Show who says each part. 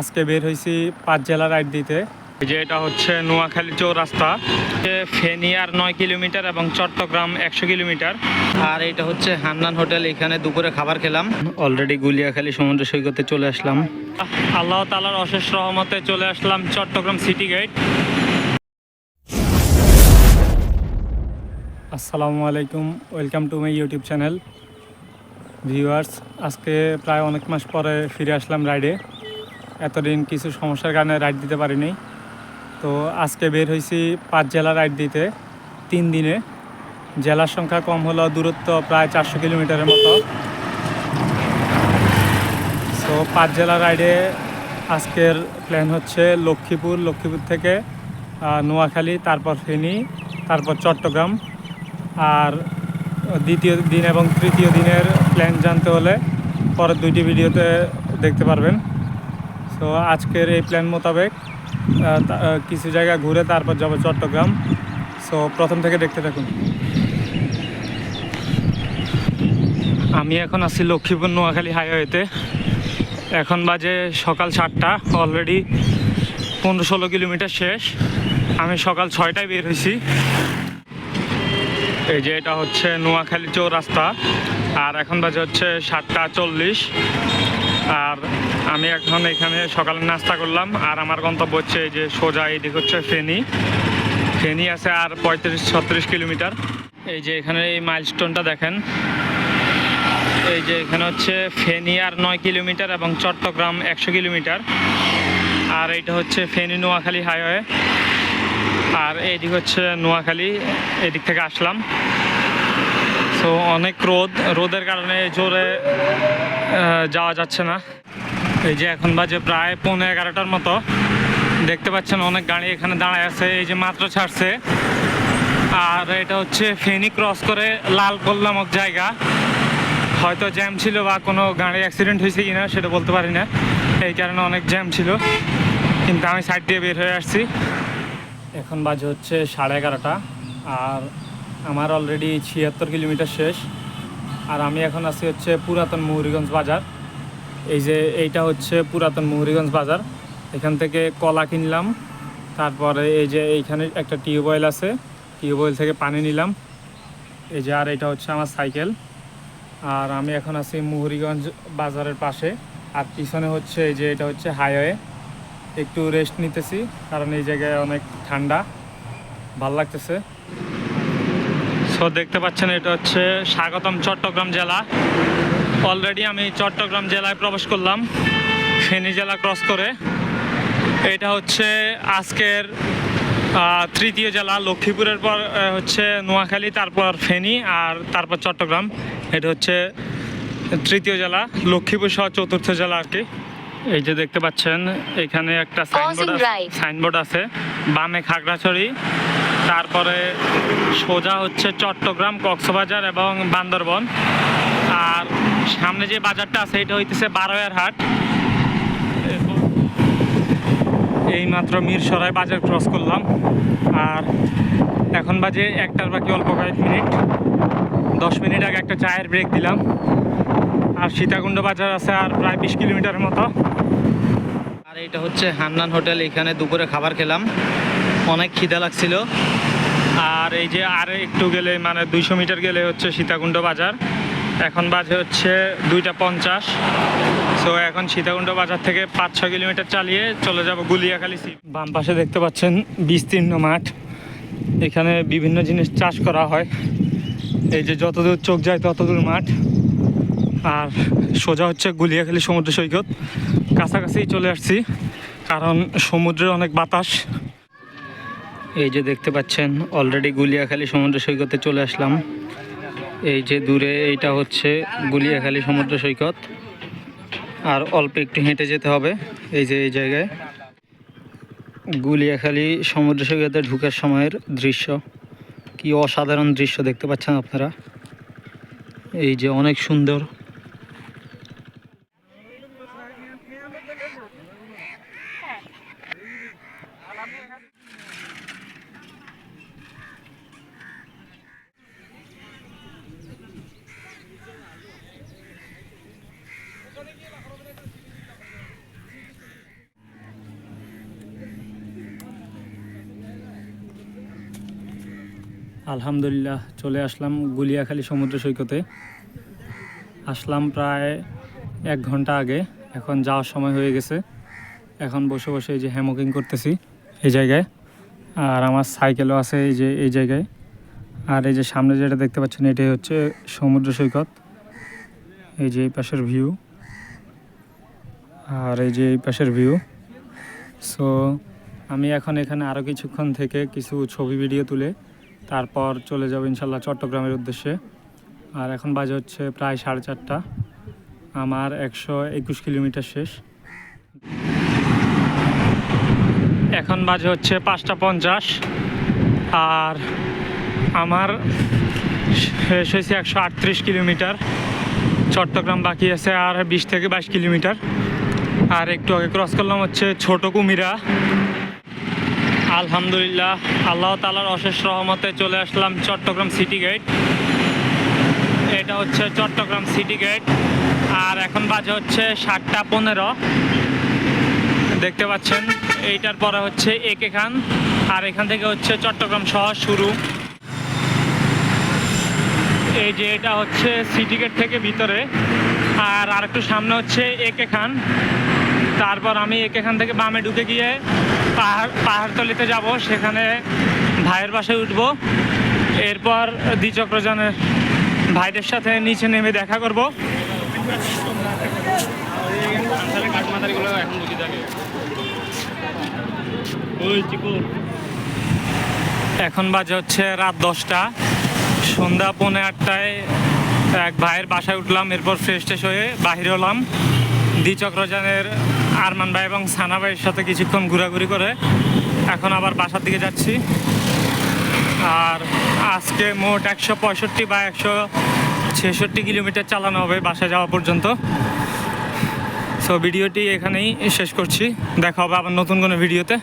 Speaker 1: আজকে বের হয়েছি পাঁচ জেলা রাইড দিতে। যে এটা হচ্ছে নোয়াখালী চৌরাস্তা। এ ফেনী আর নয় কিলোমিটার এবং চট্টগ্রাম একশো কিলোমিটার।
Speaker 2: আর এটা হচ্ছে হান্নান হোটেল এখানে দুপুরে খাবার খেলাম।
Speaker 1: অলরেডি গুলিয়াখালী সমুদ্র সৈকতে চলে আসলাম। আল্লাহ তালার অশেষ রহমতে চলে আসলাম চট্টগ্রাম সিটি গেট। আসসালামু আলাইকুম welcome to my YouTube channel. Viewers আজকে প্রায় অনেক মাস পরে ফিরে আসলাম রাইডে। এতদিন কিছু সমস্যার কারণে রাইড দিতে পারিনি। তো আজকে বের হয়েছি পাঁচ জেলা রাইড দিতে, তিন দিনে। জেলার সংখ্যা কম হলো দূরত্ব প্রায় চারশো কিলোমিটারের মতো। তো পাঁচ জেলা রাইডে আজকের প্ল্যান হচ্ছে লক্ষ্মীপুর লক্ষ্মীপুর থেকে নোয়াখালী, তারপর ফেনী, তারপর চট্টগ্রাম। আর দ্বিতীয় দিন এবং তৃতীয় দিনের প্ল্যান জানতে হলে পরের দুইটি ভিডিওতে দেখতে পারবেন। তো আজকের এই প্ল্যান মোতাবেক কিছু জায়গা ঘুরে তারপর যাব চট্টগ্রাম। সো প্রথম থেকে দেখতে থাকুন। আমি এখন আছি লক্ষ্মীপুর নোয়াখালী হাইওয়েতে এখন বাজে সকাল সাতটা অলরেডি পনেরো ষোলো কিলোমিটার শেষ। আমি সকাল ছয়টায় বের হয়েছি। এই যে এটা হচ্ছে নোয়াখালী চৌরাস্তা। আর এখন বাজে হচ্ছে সাতটা চল্লিশ। আর আমি এখন এখানে সকালে নাস্তা করলাম, আর আমার গন্তব্য হচ্ছে এই যে সোজা এইদিক হচ্ছে ফেনী। ফেনী আছে আর পঁয়ত্রিশ, ছত্রিশ কিলোমিটার। এই যে এখানে এই মাইলস্টোনটা দেখেন। এই যে এখানে হচ্ছে ফেনী আর নয় কিলোমিটার এবং চট্টগ্রাম একশো কিলোমিটার। আর এইটা হচ্ছে ফেনী নোয়াখালী হাইওয়ে। আর এইদিক হচ্ছে নোয়াখালী, এদিক থেকে আসলাম। তো অনেক রোদ, রোদের কারণে জোরে যাওয়া যাচ্ছে না। এই যে এখন বাজে প্রায় পৌনে এগারোটার মতো। দেখতে পাচ্ছেন অনেক গাড়ি এখানে দাঁড়ায় আছে, এই যে মাত্র ছাড়ছে। আর এটা হচ্ছে ফেনী ক্রস করে লাল নামক জায়গা। হয়তো জ্যাম ছিল বা কোনো গাড়ি অ্যাক্সিডেন্ট হয়েছে কি না সেটা বলতে পারি না। এই কারণে অনেক জ্যাম ছিল। কিন্তু আমি সাইড দিয়ে বের হয়ে আসছি। এখন বাজে হচ্ছে সাড়ে এগারোটা। আর আমার অলরেডি ছিয়াত্তর কিলোমিটার শেষ। আর আমি এখন আছি হচ্ছে পুরাতন মুহুরিগঞ্জ বাজার। এই যে এইটা হচ্ছে পুরাতন মুহুরিগঞ্জ বাজার। এখান থেকে কলা কিনলাম। তারপরে এই যে এইখানে একটা টিউবওয়েল আছে। টিউবওয়েল থেকে পানি নিলাম। এই যে আর এটা হচ্ছে আমার সাইকেল। আর আমি এখন আছি মুহুরিগঞ্জ বাজারের পাশে। আর পিছনে হচ্ছে এই যে এটা হচ্ছে হাইওয়ে একটু রেস্ট নিতেছি, কারণ এই জায়গায় অনেক ঠান্ডা। ভালো লাগতেছে। সো দেখতে পাচ্ছেন এটা হচ্ছে স্বাগতম চট্টগ্রাম জেলা। অলরেডি আমি চট্টগ্রাম জেলায় প্রবেশ করলাম ফেনী জেলা ক্রস করে। এটা হচ্ছে আজকের তৃতীয় জেলা লক্ষ্মীপুরের পর হচ্ছে নোয়াখালী তারপর ফেনী আর তারপর চট্টগ্রাম। এটা হচ্ছে তৃতীয় জেলা লক্ষ্মীপুর সহ চতুর্থ জেলা আর কি। এই যে দেখতে পাচ্ছেন এখানে একটা সাইনবোর্ড. সাইনবোর্ড আছে বামে খাগড়াছড়ি তারপরে সোজা হচ্ছে চট্টগ্রাম, কক্সবাজার এবং বান্দরবন। আর সামনে যে বাজারটা আছে, এটা হইতেছে বারোয়ার হাট। এই মাত্র মিরসরাই বাজার ক্রস করলাম। আর এখন বাজে একটার বাকি অল্প কয়েক মিনিট। দশ মিনিট আগে একটা চায়ের ব্রেক দিলাম। আর সীতাকুণ্ড বাজার আছে আর প্রায় বিশ কিলোমিটারের মতো।
Speaker 2: আর এটা হচ্ছে হান্নান হোটেল, এখানে দুপুরে খাবার খেলাম। অনেক খিদা লাগছিল।
Speaker 1: আর এই যে আর একটু গেলে মানে দুইশো মিটার গেলে হচ্ছে সীতাকুণ্ড বাজার। এখন বাজে হচ্ছে দুইটা পঞ্চাশ। তো এখন সীতাকুণ্ড বাজার থেকে পাঁচ ছ কিলোমিটার চালিয়ে চলে যাব গুলিয়াখালী সি বাম পাশে দেখতে পাচ্ছেন বিস্তীর্ণ মাঠ। এখানে বিভিন্ন জিনিস চাষ করা হয়। এই যে যতদূর চোখ যায় ততদূর মাঠ। আর সোজা হচ্ছে গুলিয়াখালী সমুদ্র সৈকত। কাছাকাছি চলে আসছি, কারণ সমুদ্রের অনেক বাতাস।
Speaker 2: এই যে দেখতে পাচ্ছেন অলরেডি গুলিয়াখালী সমুদ্র সৈকতে চলে আসলাম। এই যে দূরে এইটা হচ্ছে গুলিয়াখালী সমুদ্র সৈকত। আর অল্প একটু হেঁটে যেতে হবে, এই যে এই জায়গায়। গুলিয়াখালী সমুদ্র সৈকতে ঢুকার সময়ের দৃশ্য, কি অসাধারণ দৃশ্য দেখতে পাচ্ছেন আপনারা। এই যে অনেক সুন্দর
Speaker 1: আলহামদুলিল্লাহ, চলে আসলাম গুলিয়াখালী সমুদ্র সৈকতে। আসলাম প্রায় এক ঘণ্টা আগে, এখন যাওয়ার সময় হয়ে গেছে। এখন বসে বসে এই যে হ্যামকিং করতেছি এই জায়গায়, আর আমার সাইকেলও আছে এই যে, এই জায়গায়। আর এই যে সামনে যেটা দেখতে পাচ্ছেন, এটাই হচ্ছে সমুদ্র সৈকত। এই যে এই পাশের ভিউ। আর এই যে এই পাশের ভিউ। সো আমি এখন এখানে আরও কিছুক্ষণ থেকে কিছু ছবি, ভিডিও তুলে তারপর চলে যাব ইনশাল্লাহ চট্টগ্রামের উদ্দেশ্যে। আর এখন বাজে হচ্ছে প্রায় সাড়ে চারটা। আমার একশো একুশ কিলোমিটার শেষ। এখন বাজে হচ্ছে পাঁচটা পঞ্চাশ। আর আমার শেষ হয়েছে একশো আটত্রিশ কিলোমিটার। চট্টগ্রাম বাকি আছে আর বিশ থেকে বাইশ কিলোমিটার। আর একটু আগে ক্রস করলাম হচ্ছে ছোট কুমিরা। আলহামদুলিল্লাহ, আল্লাহ তালার অশেষ রহমতে চলে আসলাম চট্টগ্রাম সিটি গেট। এটা হচ্ছে চট্টগ্রাম সিটি গেট, আর এখন বাজে হচ্ছে সাতটা পনেরো। দেখতে পাচ্ছেন, এইটার পরে হচ্ছে একে খান, আর এখান থেকে হচ্ছে চট্টগ্রাম শহর শুরু। এই যে এটা হচ্ছে সিটি গেট থেকে ভিতরে, আর আরেকটু সামনে হচ্ছে একে খান। তারপর আমি এখান থেকে বামে ঢুকে গিয়ে পাহাড় পাহাড়তলিতে যাব সেখানে ভাইয়ের বাসায় উঠব। এরপর দ্বিচক্রযানের ভাইদের সাথে নিচে নেমে দেখা করব। এখন বাজে হচ্ছে রাত দশটা। সন্ধ্যা পৌনে আটটায় এক ভাইয়ের বাসায় উঠলাম এরপর ফ্রেশ ট্রেশ হয়ে বাহির হলাম। দ্বিচক্রযানের আরমান ভাই এবং সানা ভাইয়ের সাথে কিছুক্ষণ ঘোরাঘুরি করে এখন আবার বাসার দিকে যাচ্ছি। আর আজকে মোট একশো পঁয়ষট্টি বা একশো ছেষট্টি কিলোমিটার চালানো হবে বাসায় যাওয়া পর্যন্ত। সো ভিডিওটি এখানেই শেষ করছি। দেখা হবে আবার নতুন কোনো ভিডিওতে।